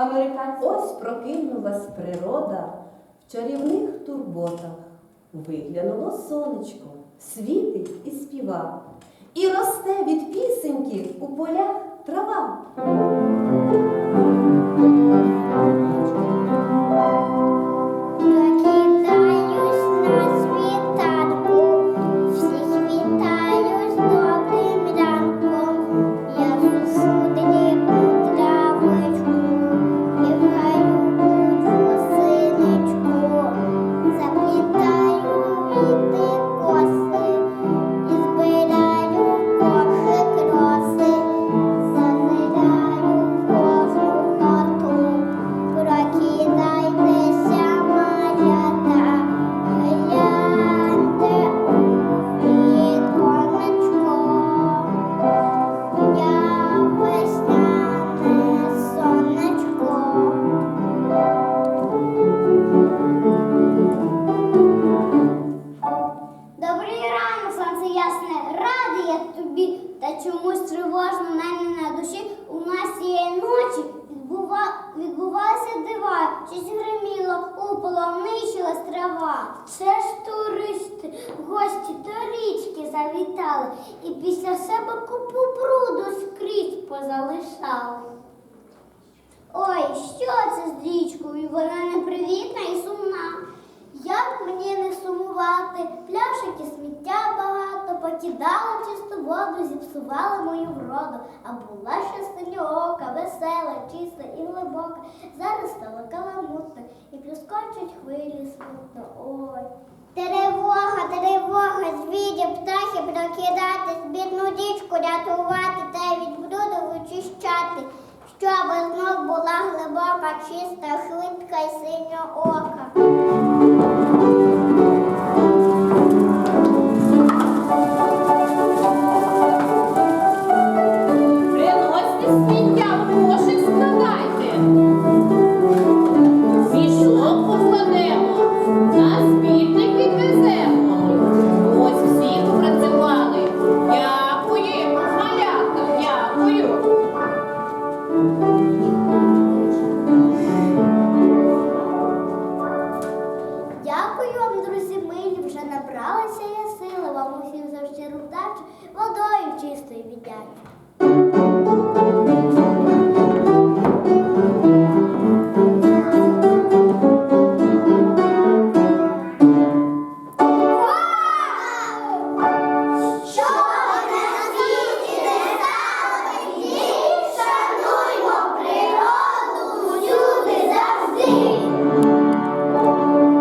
Американська. Ось прокинулась природа в чарівних турботах. Виглянуло сонечко, світить і співа, і росте від пісеньки у полях трава. Чомусь тривожно мене на душі. У нас цієї ночі відбува... відбувалися дива, щось гриміло, упало, нищилась трава. Це ж туристи, гості до річки завітали і після себе купу бруду скрізь позалишали. Ой, що це з річкою? Вона непривітна і сумна. Як мені не сумувати? Пляшок і сміття багато, покидала чисту воду, зіпсувала мою вроду. А була ще синьоока, весела, чиста і глибока. Зараз стала каламутна і плюскочуть хвилі смутно. Ой. Тривога, тривога, звірі, птахи прокидатись, бідну річку рятувати та від бруду вичищати, щоб знов була глибока, чиста, швидка й синьоока. водою чистою віддять.